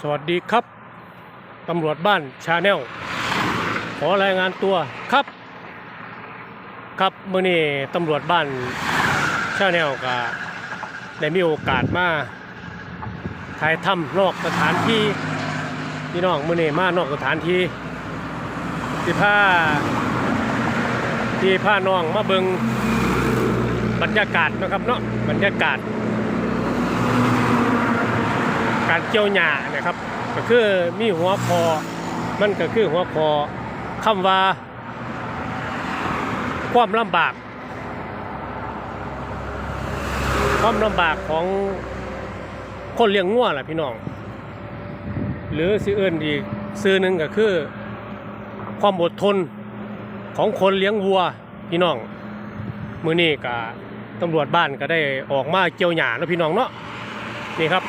สวัสดีครับ ตำรวจบ้านชาแนลขอรายงานตัวครับ ครับเมื่อนี้ตำรวจบ้านชาแนลก็ได้มีโอกาสมาถ่ายทำนอกสถานที่พี่น้องเมื่อนี้มานอกสถานที่ที่ผ้าที่ผ้าน้องมาเบิงบรรยากาศนะครับเนาะบรรยากาศ การเกี่ยวหญ้านะครับ ก็คือมีหัวคอ มันก็คือหัวคอคำว่า ความลำบาก ความลำบากของคนเลี้ยงงัวแหละพี่น้อง หรือสิเอื่นอีกซื้อหนึ่งก็คือ ความอดทนของคนเลี้ยงวัวพี่น้องมือนี้ก็ตำรวจบ้านก็ได้ออกมาเกี่ยวหญ้าแล้วพี่น้องเนาะนี่ครับ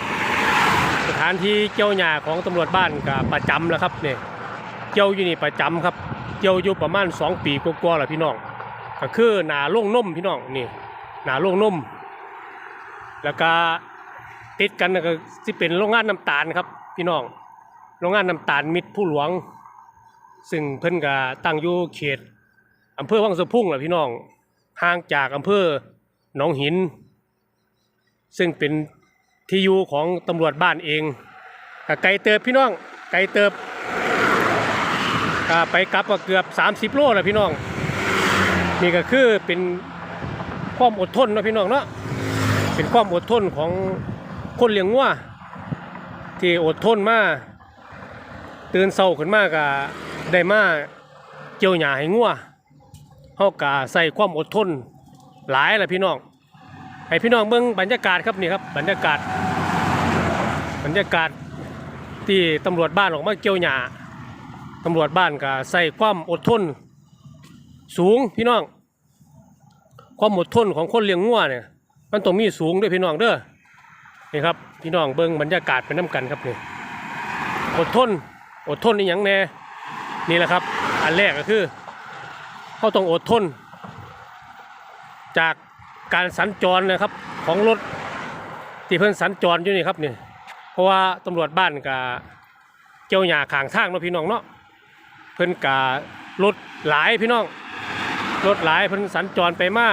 านที่เกี่ยวหญ้าของตำรวจบ้านก็ประจำแล้วครับเนี่ยเกี่ยวอยู่นี่ประจำครับ เกี่ยวอยู่ประมาณ 2 ปีกว่าๆแล้วพี่น้องก็คือหนาโล่งนมพี่น้องนี่หนาโล่งนมแล้วก็ติดกันก็สิเป็นโรงงานน้ำตาลครับ พี่น้องโรงงานน้ำตาลมิตรผู้หลวง ซึ่งเพิ่นก็ตั้งอยู่เขตอำเภอวังสะพุ่งแหละพี่น้องห่างจากอำเภอหนองหิน ซึ่งเป็น ที่อยู่ของตำรวจบ้านเองไกลเติบพี่น้อง ไกลเติบไปกลับก็เกือบ 30 โลแหละพี่น้อง นี่ก็คือเป็นความอดทนนะพี่น้องเนาะเป็นความอดทนของคนเลี้ยงวัวที่อดทนมาตื่นเช้าขึ้นมาก็ได้มาเกี่ยวหญ้าให้งัวเฮาก็ใส่ความอดทนหลายแหละพี่น้อง ให้พี่น้องเบิ่งบรรยากาศครับนี่ครับบรรยากาศ บรรยากาศที่ตำรวจบ้านออกมาเกี่ยวหญ้าตำรวจบ้านก็ใส่ความอดทน สูงพี่น้อง ความอดทนของคนเลี้ยงงัวเนี่ยมันต้องมีสูงด้วยพี่น้องเด้อนี่ครับพี่น้องเบิ่งบรรยากาศไปน้กันครับนี่อดทนอดทนนี่ยังแน่นี่แหละครับ อันแรกก็คือเขาต้องอดทน จาก การสัญจรนะครับของรถที่เพิ่นสัญจรอยู่นี่ครับนี่เพราะว่าตำรวจบ้านกับเกี่ยวหญ้าขางทางเนาะพี่น้องเนาะเพิ่นกับรถหลายพี่น้องรถหลายเพิ่นสัญจรไปมา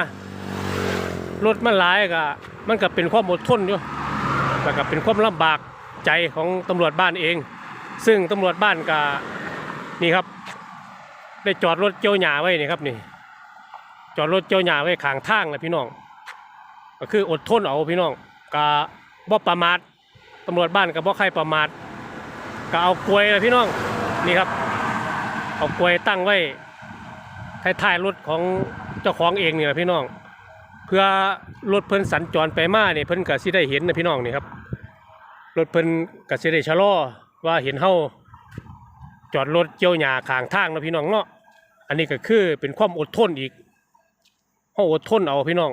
รถมันหลายก็มันก็เป็นความอดทนอยู่แล้วก็เป็นความลำบากใจของตำรวจบ้านเอง ซึ่งตำรวจบ้านก็นี่ครับ ได้จอดรถเกี่ยวหญ้าไว้นี่ครับนี่จอดรถเกี่ยวหญ้าไว้ขางทางนะพี่น้อง ก็คืออดทนเอาพี่น้องก็บ่ประมาทตำรวจบ้านก็บ่ใครประมาทก็เอากลวยนะพี่น้องนี่ครับ เอากลวยตั้งไว้ท้ายๆรถของเจ้าของเองนี่แหละพี่น้อง เพื่อรถเพิ่นสัญจรไปมาเนี่ยเพิ่นก็สิได้เห็นนะพี่น้องนี่ครับรถเพิ่นก็สิได้ชะลอว่าเห็นเฮาจอดรถเกี่ยวหญ้าข้างทางนะพี่น้องเนาะอันนี้ก็คือเป็นความอดทนอีกเฮาอดทนเอาพี่น้อง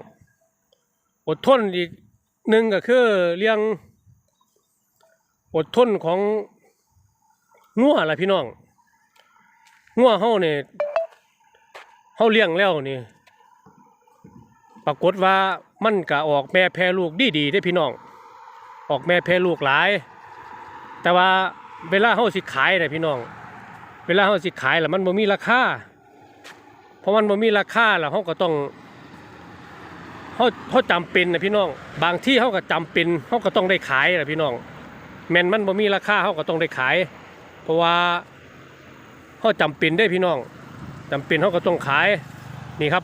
อดทนอีกหนึ่งก็คือเรื่องอดทนของงัวล่ะพี่น้องงัวเฮาเนี่ยเฮาเลี้ยงแล้วนี่ปรากฏว่ามันก็ออกแม่แพรลูกดีๆได้พี่น้อง ออกแม่แพรลูกหลาย แต่ว่าเวลาเฮาสิขายนะพี่น้อง เวลาเฮาสิขายแล้วมันบ่มีราคาเพราะมันบ่มีราคาแล้วเฮาก็ต้อง เขาเขาจำเป็นนะพี่น้อง บางที่เขาก็จำเป็นเขาก็ต้องได้ขายนะพี่น้องแมนมันบ่มีราคาเขาก็ต้องได้ขาย เพราะว่าเขาจำเป็นได้พี่น้องจำเป็นเขาก็ต้องขายนี่ครับ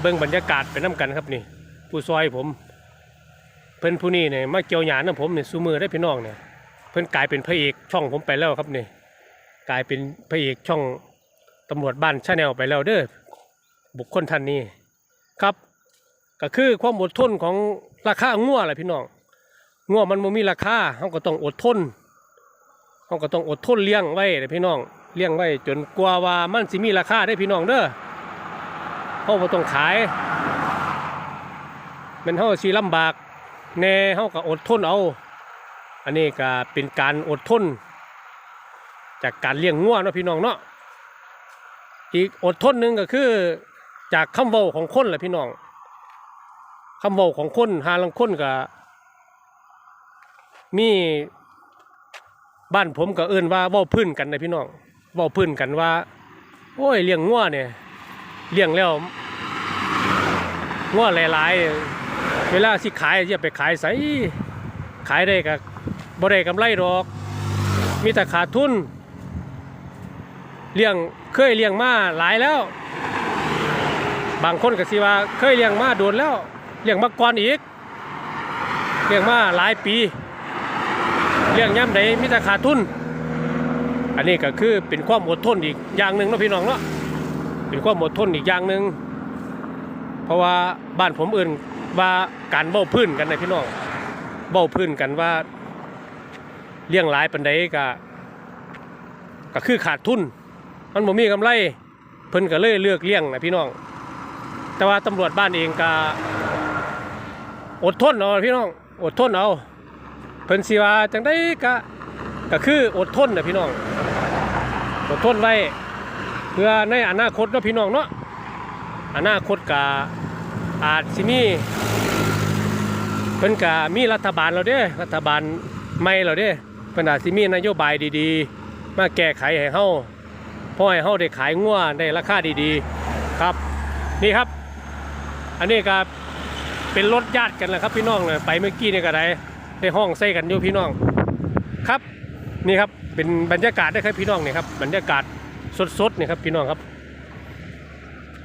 เบิ่งบรรยากาศไปน้กันครับนี่ ผู้ซอยผม เพิ่อนผู้นี้เนี่ยมาเกี่ยวหยาดนะผมเนี่ยซูมือได้พี่น้องเนี่ยเพิ่อนกลายเป็นพระเอกช่องผมไปแล้วครับนี่กลายเป็นพระเอกช่องตำรวจบ้านชาแนลไปแล้วเด้อบุคคลท่านนี้ครับ ก็คือความอดทนของราคางัวแหละพี่น้องงัวมันบ่มีราคาเขาก็ต้องอดทนเขาก็ต้องอดทนเลี้ยงไว้เลยพี่น้องเลี้ยงไว้จนกว่าว่ามันสิมีราคาได้พี่น้องเด้อเขาบ่ต้องขายเป็นเฮาสิลำบากแน่เฮาก็อดทนเอา อันนี้ก็เป็นการอดทน จากการเลี้ยงงัวเนาะพี่น้องเนาะอีกอดทนหนึ่งก็คือจากคำเว้าของคนแหละพี่น้อง คำบอกของคนหาลังคนก็มีบ้านผมก็เอิ้นว่าเว้าพื้นกันนะพี่น้องเว้าพื้นกันว่า โอ้ยเลี้ยงงัวเนี่ยเลี้ยงแล้วงัวหลายๆ เวลาสิขายจะไปขายใส่ขายได้ก็บ่ได้กำไรดอก มีแต่ขาดทุนเลี้ยงเคยเลี้ยงมาหลายแล้ว บางคนก็สิว่าเคยเลี้ยงมาโดนแล้ว เลี้ยงมาก่อนอีกเลี้ยงมาหลายปีเลี้ยงย่ำใดมีแต่ขาดทุน อันนี้ก็คือเป็นความอดทนอีกอย่างหนึ่งนะพี่น้องเนาะเป็นความอดทนอีกอย่างหนึ่งเพราะว่าบ้านผมเอื่นว่าการเบ้าพื้นกันนะพี่น้องเบ้าพื้นกันว่าเลี้ยงหลายปันใดก็ก็คือขาดทุน มันบ่มีกำไรเพิ่นก็เลยเลือกเลี้ยงนะพี่น้อง แต่ว่าตำรวจบ้านเองก็ อดทนเอาพี่น้องอดทนเอาเพิ่นสิว่าจังได้ก็ก็คืออดทนนะพี่น้องอดทนไว้เพื่อในอนาคตเนาะพี่น้องเนาะอนาคตกาอาจสิมีเพิ่นกามีรัฐบาลเราเด้รัฐบาลใหม่เราเด้เพิ่นอาจสิมีนโยบายดีๆ มาแก้ไขให้เฮาพราะให้เฮาได้ขายงัวได้ราคาดีๆครับ นี่ครับ อันนี้ก็ เป็นรถญาติกันแหละครับพี่น้องเนี่ยไปเมื่อกี้นี่ก็ได้ได้ห้องใส่กันอยู่พี่น้องครับนี่ครับเป็นบรรยากาศได้ครับพี่น้องนี่ครับบรรยากาศสดๆนี่ครับพี่น้องครับ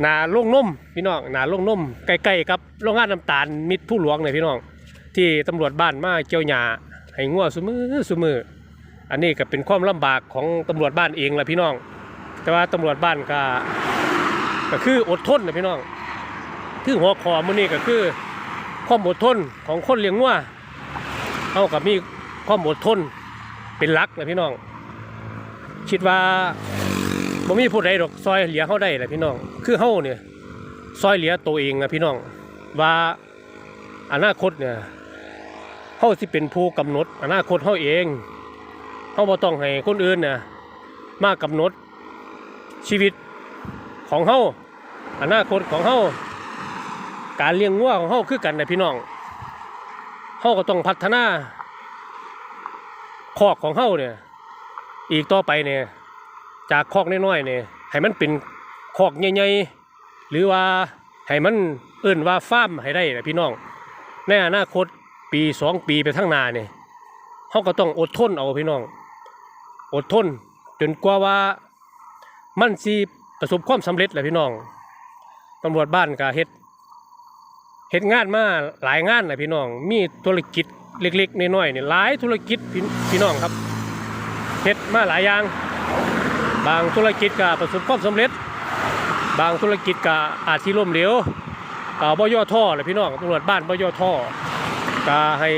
นาโล่งนมพี่น้องนาโล่งนมใกล้ๆกับโรงงานน้ำตาลมิตรผู้หลวงเนี่ยพี่น้อง ที่ตำรวจบ้านมาเกี่ยวหญ้าให้งัวซุมือซุมืออันนี้ก็เป็นความลำบากของตำรวจบ้านเองแหละพี่น้อง แต่ว่าตำรวจบ้านก็ก็คืออดทนนะพี่น้องคือหัวคอมื้อนี้ก็คือ ความอดทนของคนเลี้ยงงัวเอากับมีความอดทนเป็นลักนะพี่น้อง คิดว่าบ่มีผู้ใดดอกซอยเหลียเขาได้แหละพี่น้อง คือเฮาเนี่ยซอยเหลียตัวเองนะพี่น้อง ว่าอนาคตเนี่ยเฮาสิเป็นผู้กำหนด อนาคตเฮาเองเฮาบ่ต้องให้คนอื่นน่ะมากำหนดชีวิตของเฮาอนาคตของเฮา การเลี้ยงวัวของเฮาคือกันนะพี่น้องเฮาก็ต้องพัฒนาคอกของเฮาเนี่ย อีกต่อไปเนี่ย จากคอกน้อยๆเนี่ยให้มันเป็นคอกใหญ่ๆหรือว่าให้มันเอิ่นว่าฟาร์มให้ได้นะพี่น้องในอนาคตปีสองปีไปข้งนาเนี่ยเฮาก็ต้องอดทนเอาพี่น้อง อดทน จนกว่าว่ามันสิประสบความสำเร็จแหละพี่น้องตำรวจบ้านก็เฮ็ด เห็นงานมาหลายงานนะพี่น้อง มีธุรกิจเล็กๆน้อยๆเนี่ยหลายธุรกิจพี่พี่น้องครับเห็ดมาหลายอย่าง บางธุรกิจก็ประสบความสำเร็จ บางธุรกิจก็อาจที่ล้มเหลวก็บ่ย่อท่อเลยพี่น้องตำรวจบ้านบ่ย่อท่อก็ให้